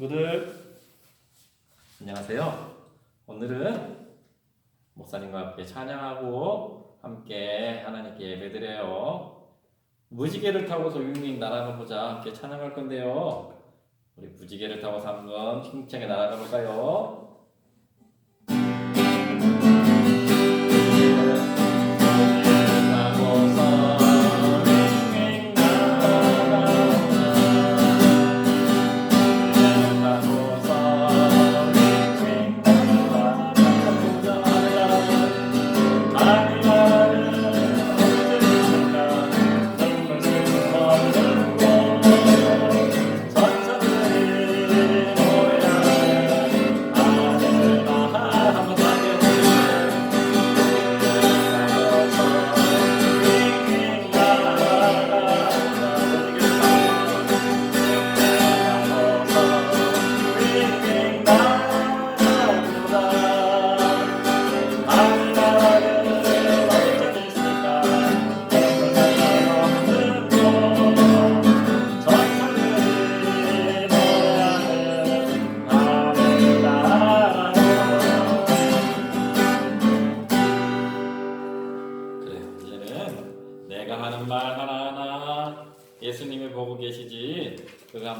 친구들 안녕하세요. 오늘은 목사님과 함께 찬양하고 함께 하나님께 예배드려요. 무지개를 타고서 윙윙 날아가보자 함께 찬양할 건데요. 우리 무지개를 타고서 한번 힘차게 날아가볼까요?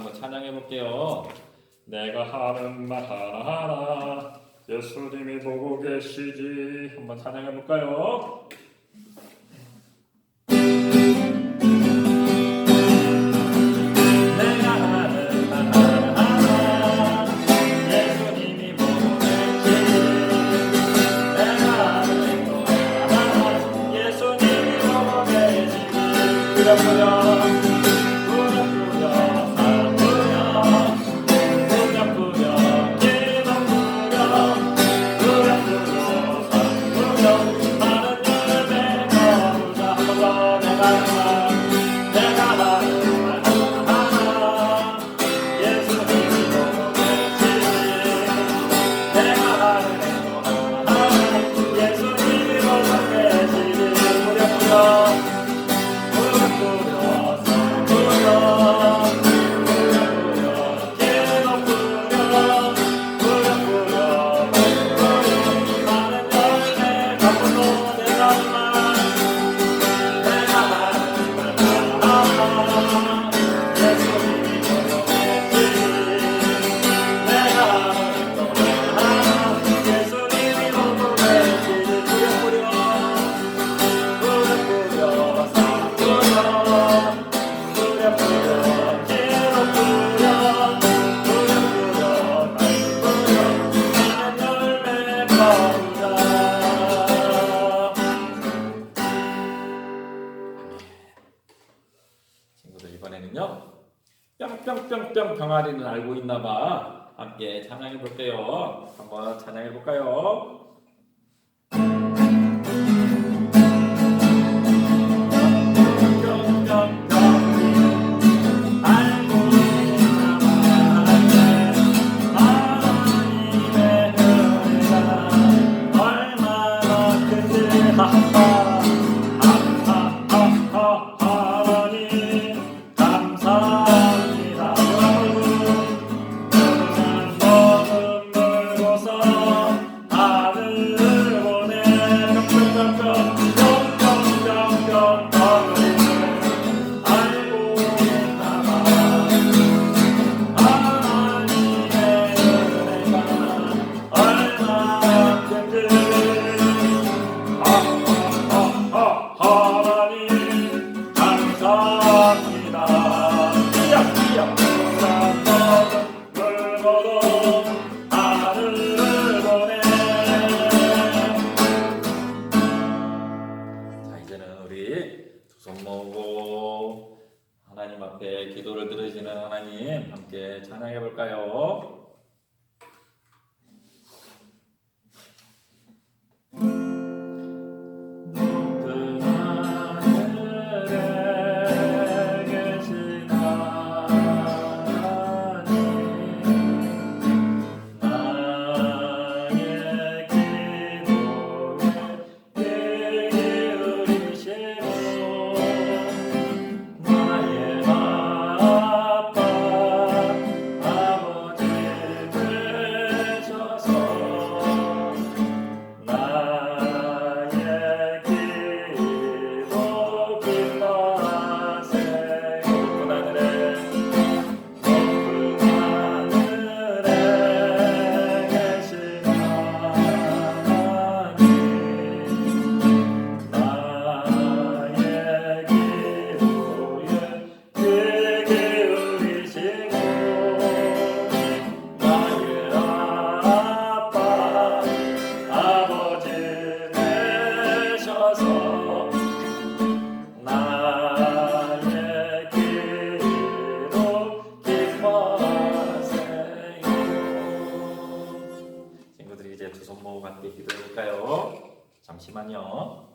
한번 찬양해 볼게요. 내가 하는 말 하나하나 예수님이 보고 계시지 한번 찬양해 볼까요? Santa Claus. 성격병 병아리는 알고 있나봐. 함께 찬양해 볼게요. 한번 찬양해 볼까요? tomorrow. 앞에 기도를 들으시는 하나님 함께 찬양해 볼까요? 잠시만요.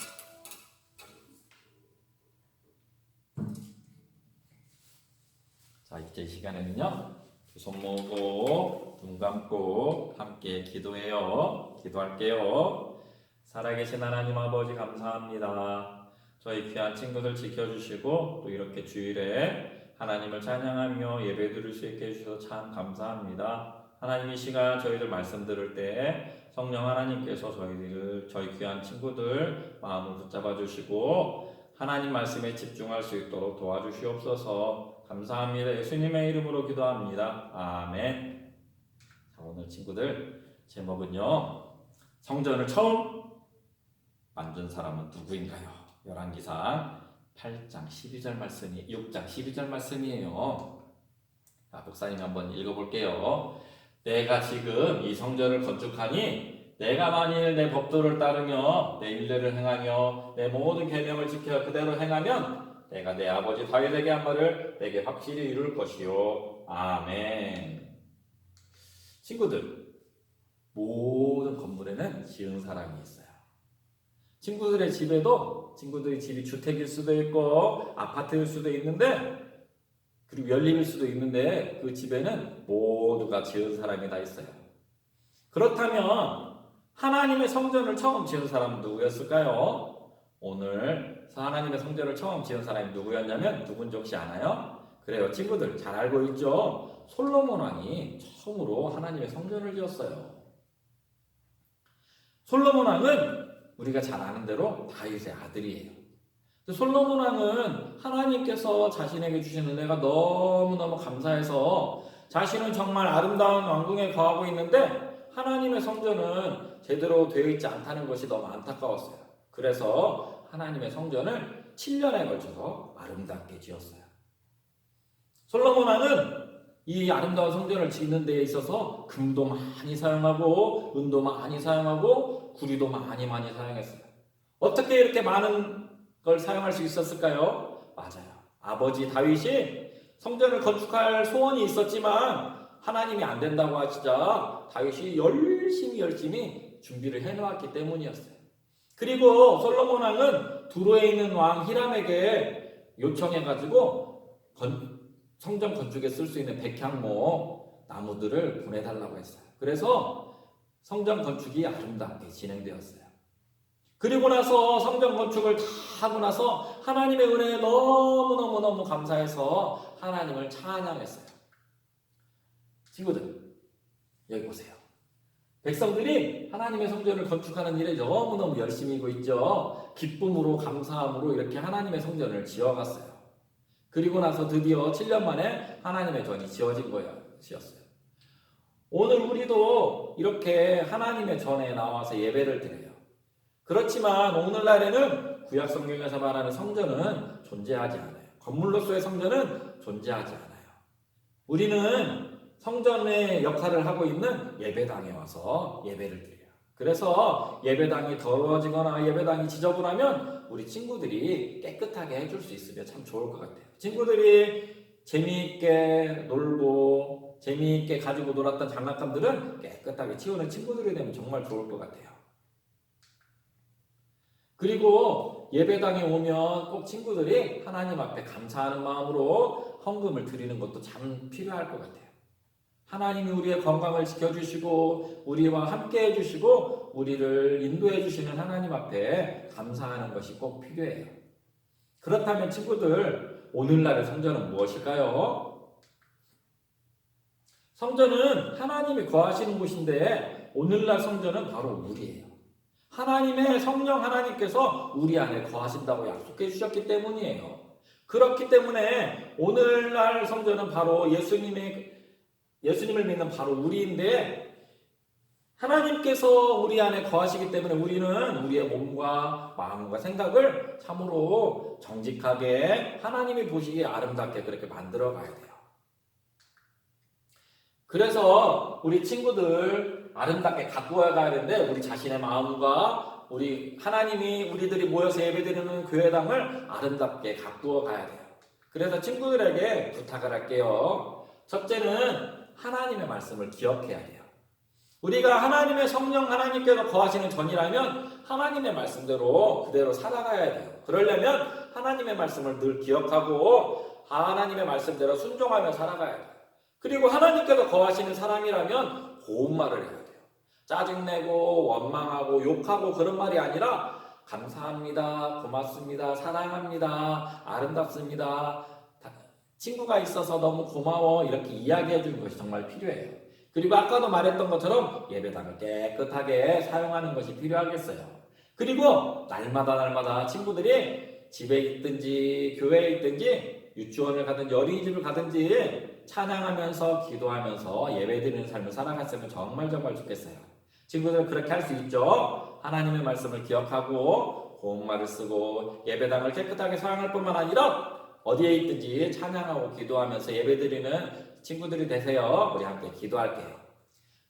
자, 이제 이 시간에는요. 두 손 모으고 눈 감고 함께 기도해요. 기도할게요. 살아계신 하나님 아버지 감사합니다. 저희 귀한 친구들 지켜주시고 또 이렇게 주일에 하나님을 찬양하며 예배 드릴 수 있게 해주셔서 참 감사합니다. 하나님 이 시간 저희들 말씀 들을 때 성령 하나님께서 저희들 저희 귀한 친구들 마음을 붙잡아 주시고 하나님 말씀에 집중할 수 있도록 도와주시옵소서. 감사합니다. 예수님의 이름으로 기도합니다. 아멘. 자, 오늘 친구들 제목은요. 성전을 처음 만든 사람은 누구인가요? 열왕기상 8장 12절 말씀이 6장 12절 말씀이에요. 자, 목사님 한번 읽어 볼게요. 내가 지금 이 성전을 건축하니 내가 만일 내 법도를 따르며 내 일례를 행하며 내 모든 계명을 지켜 그대로 행하면 내가 내 아버지 다윗에게 한 말을 내게 확실히 이룰 것이요. 아멘. 친구들, 모든 건물에는 지은 사람이 있어요. 친구들의 집에도 친구들의 집이 주택일 수도 있고 아파트일 수도 있는데 그리고 연립일 수도 있는데 그 집에는 모두가 지은 사람이 다 있어요. 그렇다면 하나님의 성전을 처음 지은 사람은 누구였을까요? 오늘 하나님의 성전을 처음 지은 사람이 누구였냐면 누군지 혹시 아나요? 그래요. 친구들 잘 알고 있죠? 솔로몬 왕이 처음으로 하나님의 성전을 지었어요. 솔로몬 왕은 우리가 잘 아는 대로 다윗의 아들이에요. 솔로몬 왕은 하나님께서 자신에게 주신 은혜가 너무너무 감사해서 자신은 정말 아름다운 왕궁에 거하고 있는데 하나님의 성전은 제대로 되어 있지 않다는 것이 너무 안타까웠어요. 그래서 하나님의 성전을 7년에 걸쳐서 아름답게 지었어요. 솔로몬 왕은 이 아름다운 성전을 짓는 데 있어서 금도 많이 사용하고 은도 많이 사용하고 구리도 많이 많이 사용했어요. 어떻게 이렇게 많은 걸 사용할 수 있었을까요? 맞아요. 아버지 다윗이 성전을 건축할 소원이 있었지만 하나님이 안 된다고 하시자 다윗이 열심히 열심히 준비를 해놓았기 때문이었어요. 그리고 솔로몬 왕은 두로에 있는 왕 히람에게 요청해가지고 건, 성전 건축에 쓸 수 있는 백향목 나무들을 보내달라고 했어요. 그래서 성전 건축이 아름답게 진행되었어요. 그리고 나서 성전 건축을 다 하고 나서 하나님의 은혜에 너무너무너무 감사해서 하나님을 찬양했어요. 친구들, 여기 보세요. 백성들이 하나님의 성전을 건축하는 일에 너무너무 열심히 하고 있죠. 기쁨으로, 감사함으로 이렇게 하나님의 성전을 지어갔어요. 그리고 나서 드디어 7년 만에 하나님의 전이 지어진. 지었어요. 오늘 우리도 이렇게 하나님의 전에 나와서 예배를 드려요. 그렇지만 오늘날에는 구약 성경에서 말하는 성전은 존재하지 않아요. 건물로서의 성전은 존재하지 않아요. 우리는 성전의 역할을 하고 있는 예배당에 와서 예배를 드려요. 그래서 예배당이 더러워지거나 예배당이 지저분하면 우리 친구들이 깨끗하게 해줄 수 있으면 참 좋을 것 같아요. 친구들이 재미있게 놀고 재미있게 가지고 놀았던 장난감들은 깨끗하게 치우는 친구들이 되면 정말 좋을 것 같아요. 그리고 예배당에 오면 꼭 친구들이 하나님 앞에 감사하는 마음으로 헌금을 드리는 것도 참 필요할 것 같아요. 하나님이 우리의 건강을 지켜주시고 우리와 함께 해주시고 우리를 인도해 주시는 하나님 앞에 감사하는 것이 꼭 필요해요. 그렇다면 친구들 오늘날의 성전은 무엇일까요? 성전은 하나님이 거하시는 곳인데 오늘날 성전은 바로 우리예요. 하나님의 성령 하나님께서 우리 안에 거하신다고 약속해 주셨기 때문이에요. 그렇기 때문에 오늘날 성전은 바로 예수님의 예수님을 믿는 바로 우리인데 하나님께서 우리 안에 거하시기 때문에 우리는 우리의 몸과 마음과 생각을 참으로 정직하게 하나님이 보시기에 아름답게 그렇게 만들어 가야 돼요. 그래서 우리 친구들 아름답게 가꾸어 가야 되는데 우리 자신의 마음과 우리 하나님이 우리들이 모여서 예배드리는 교회당을 아름답게 가꾸어 가야 돼요. 그래서 친구들에게 부탁을 할게요. 첫째는 하나님의 말씀을 기억해야 돼요. 우리가 하나님의 성령 하나님께서 거하시는 전이라면 하나님의 말씀대로 그대로 살아가야 돼요. 그러려면 하나님의 말씀을 늘 기억하고 하나님의 말씀대로 순종하며 살아가야 돼요. 그리고 하나님께서 거하시는 사람이라면 고운 말을 해야 돼요. 짜증내고 원망하고 욕하고 그런 말이 아니라 감사합니다. 고맙습니다. 사랑합니다. 아름답습니다. 다- 친구가 있어서 너무 고마워. 이렇게 이야기해 주는 것이 정말 필요해요. 그리고 아까도 말했던 것처럼 예배당을 깨끗하게 사용하는 것이 필요하겠어요. 그리고 날마다 날마다 친구들이 집에 있든지 교회에 있든지 유치원을 가든지 어린이집을 가든지 찬양하면서 기도하면서 예배드리는 삶을 살아갔으면 정말 정말 좋겠어요. 친구들 그렇게 할 수 있죠. 하나님의 말씀을 기억하고 고운 말을 쓰고 예배당을 깨끗하게 사용할 뿐만 아니라 어디에 있든지 찬양하고 기도하면서 예배드리는 친구들이 되세요. 우리 함께 기도할게요.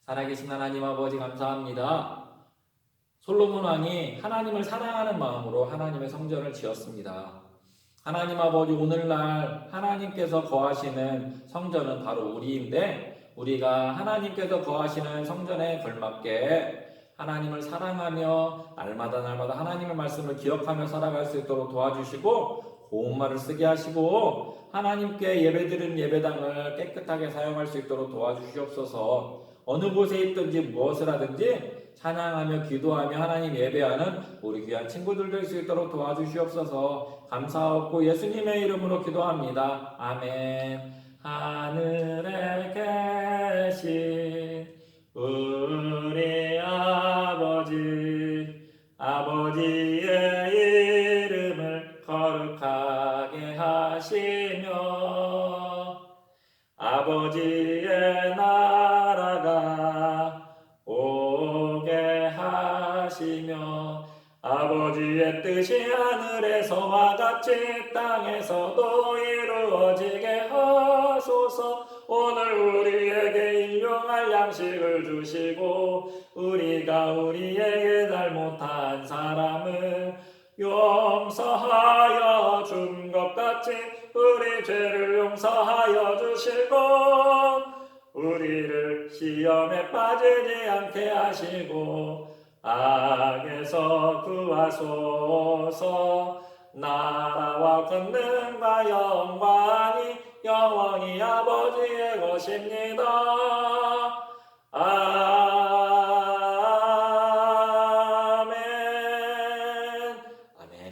살아계신 하나님 아버지 감사합니다. 솔로몬 왕이 하나님을 사랑하는 마음으로 하나님의 성전을 지었습니다. 하나님 아버지 오늘날 하나님께서 거하시는 성전은 바로 우리인데 우리가 하나님께서 거하시는 성전에 걸맞게 하나님을 사랑하며 날마다 날마다 하나님의 말씀을 기억하며 살아갈 수 있도록 도와주시고 고운 말을 쓰게 하시고 하나님께 예배드리는 예배당을 깨끗하게 사용할 수 있도록 도와주시옵소서. 어느 곳에 있든지 무엇을 하든지 찬양하며 기도하며 하나님 예배하는 우리 귀한 친구들 될 수 있도록 도와주시옵소서 감사하고 예수님의 이름으로 기도합니다. 아멘 하늘에 계신 우리 아버지 아버지의 이름을 거룩하게 하시며 아버지 뜻이 하늘에서와 같이 땅에서도 이루어지게 하소서. 오늘 우리에게 일용할 양식을 주시고 우리가 우리에게 잘못한 사람을 용서하여 준 것 같이 우리 죄를 용서하여 주시고 우리를 시험에 빠지지 않게 하시고 악에서 구하소서 나라와 권능과 영광이 영원히 아버지의 것입니다.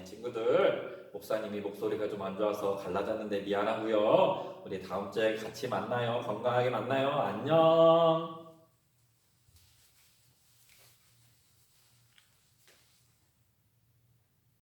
친구들, 목사님이 목소리가 좀 안 좋아서 갈라졌는데 미안하고요. 우리 다음 주에 같이 만나요. 건강하게 만나요. 안녕.